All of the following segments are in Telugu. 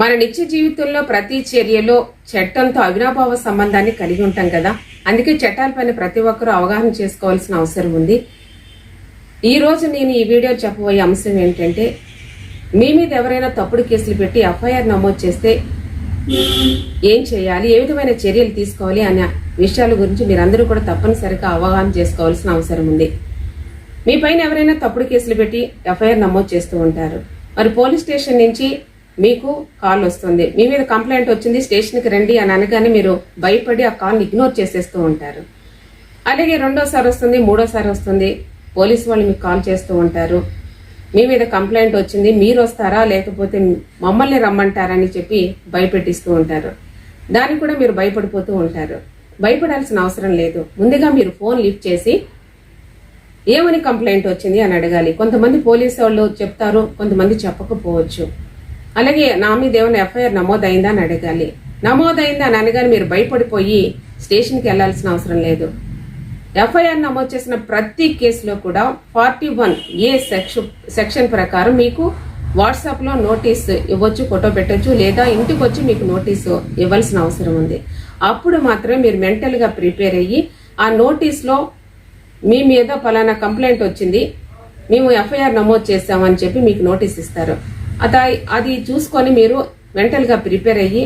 మన నిత్య జీవితంలో ప్రతి చర్యలో చట్టంతో అవినాభావ సంబంధాన్ని కలిగి ఉంటాం కదా. అందుకే చట్టాలపైన ప్రతి ఒక్కరూ అవగాహన చేసుకోవాల్సిన అవసరం ఉంది. ఈరోజు నేను ఈ వీడియో చెప్పబోయే అంశం ఏంటంటే మీ మీద ఎవరైనా తప్పుడు కేసులు పెట్టి ఎఫ్ఐఆర్ నమోదు చేస్తే ఏం చేయాలి? ఏ విధమైన చర్యలు తీసుకోవాలి? అనే విషయాల గురించి మీరందరూ కూడా తప్పనిసరిగా అవగాహన చేసుకోవాల్సిన అవసరం ఉంది. మీ పైన ఎవరైనా తప్పుడు కేసులు పెట్టి ఎఫ్ఐఆర్ నమోదు చేస్తూ ఉంటారు. మరి పోలీస్ స్టేషన్ నుంచి మీకు కాల్ వస్తుంది. మీ మీద కంప్లైంట్ వచ్చింది స్టేషన్కి రండి అని అనగానే మీరు భయపడి ఆ కాల్ని ఇగ్నోర్ చేసేస్తూ ఉంటారు. అలాగే రెండోసారి వస్తుంది మూడోసారి వస్తుంది. పోలీసు వాళ్ళు మీకు కాల్ చేస్తూ ఉంటారు. మీ మీద కంప్లైంట్ వచ్చింది మీరు వస్తారా లేకపోతే మమ్మల్ని రమ్మంటారని చెప్పి భయపెట్టిస్తూ ఉంటారు. దానికి కూడా మీరు భయపడిపోతూ ఉంటారు. భయపడాల్సిన అవసరం లేదు. ముందుగా మీరు ఫోన్ లిఫ్ట్ చేసి ఏమని కంప్లైంట్ వచ్చింది? అని అడగాలి. కొంతమంది పోలీసు వాళ్ళు చెప్తారు కొంతమంది చెప్పకపోవచ్చు. అలాగే నా మీద ఏమైనా ఎఫ్ఐఆర్ నమోదైందా అని అడగాలి. నమోదైందా అని అనగానే మీరు భయపడిపోయి స్టేషన్కి వెళ్ళాల్సిన అవసరం లేదు. ఎఫ్ఐఆర్ నమోదు చేసిన ప్రతి కేసులో కూడా forty one A section section ప్రకారం మీకు వాట్సాప్లో నోటీస్ ఇవ్వచ్చు ఫోటో పెట్టచ్చు లేదా ఇంటికి వచ్చి మీకు నోటీసు ఇవ్వాల్సిన అవసరం ఉంది. అప్పుడు మాత్రమే మీరు మెంటల్గా ప్రిపేర్ అయ్యి ఆ నోటీస్లో మీ మీద ఫలానా కంప్లైంట్ వచ్చింది మేము ఎఫ్ఐఆర్ నమోదు చేస్తామని చెప్పి మీకు నోటీస్ ఇస్తారు. అది అది చూసుకొని మీరు మెంటల్గా ప్రిపేర్ అయ్యి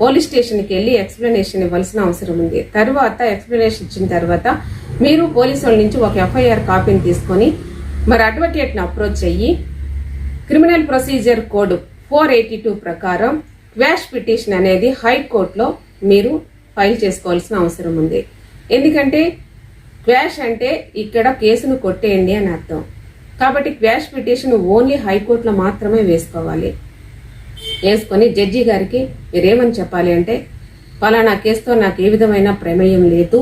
పోలీస్ స్టేషన్కి వెళ్ళి ఎక్స్ప్లెనేషన్ ఇవ్వాల్సిన అవసరం ఉంది. తర్వాత ఎక్స్ప్లెనేషన్ ఇచ్చిన తర్వాత మీరు పోలీసు వాళ్ళ నుంచి ఒక ఎఫ్ఐఆర్ కాపీని తీసుకొని మరి అడ్వకేట్ని అప్రోచ్ అయ్యి criminal procedure code four eighty two ప్రకారం క్వాష్ పిటిషన్ అనేది హైకోర్టులో మీరు ఫైల్ చేసుకోవాల్సిన అవసరం ఉంది. ఎందుకంటే క్వాష్ అంటే ఇక్కడ కేసును కొట్టేయండి అని అర్థం. కాబట్టి క్వాష్ పిటిషన్ ఓన్లీ హైకోర్టులో మాత్రమే వేసుకోవాలి. వేసుకొని జడ్జి గారికి మీరేమని చెప్పాలి అంటే పలానా కేసుతో నాకు ఏ విధమైన ప్రమేయం లేదు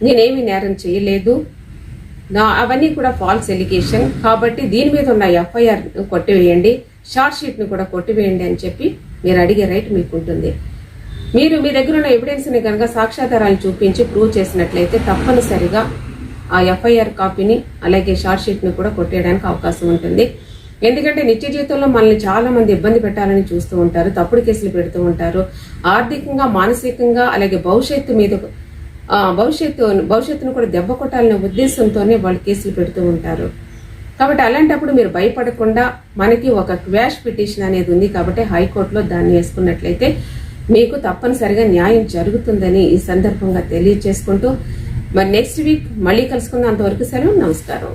నేనేమి నేరం చేయలేదు నా అవన్నీ కూడా ఫాల్స్ ఎలిగేషన్ కాబట్టి దీని మీద ఉన్న ఎఫ్ఐఆర్ కొట్టివేయండి షార్ట్ షీట్ని కూడా కొట్టివేయండి అని చెప్పి మీరు అడిగే రైట్ మీకు ఉంటుంది మీరు మీ దగ్గర ఉన్న ఎవిడెన్స్ని కనుక సాక్ష్యాధారాలను చూపించి ప్రూవ్ చేసినట్లయితే తప్పనిసరిగా ఆ ఎఫ్ఐఆర్ కాపీని అలాగే షార్ట్షీట్ని కూడా కొట్టేయడానికి అవకాశం ఉంటుంది. ఎందుకంటే నిత్య జీవితంలో మనల్ని చాలా మంది ఇబ్బంది పెట్టాలని చూస్తూ ఉంటారు తప్పుడు కేసులు పెడుతూ ఉంటారు. ఆర్థికంగా మానసికంగా అలాగే భవిష్యత్తు మీద భవిష్యత్తు భవిష్యత్తును కూడా దెబ్బ కొట్టాలనే ఉద్దేశంతోనే వాళ్ళు కేసులు పెడుతూ ఉంటారు. కాబట్టి అలాంటప్పుడు మీరు భయపడకుండా మనకి ఒక క్వాష్ పిటిషన్ అనేది ఉంది కాబట్టి హైకోర్టులో దాన్ని వేసుకున్నట్లయితే మీకు తప్పనిసరిగా న్యాయం జరుగుతుందని ఈ సందర్భంగా తెలియజేసుకుంటూ మరి నెక్స్ట్ వీక్ మళ్ళీ కలుసుకుందాం. అంతవరకు సెలవు. నమస్కారం.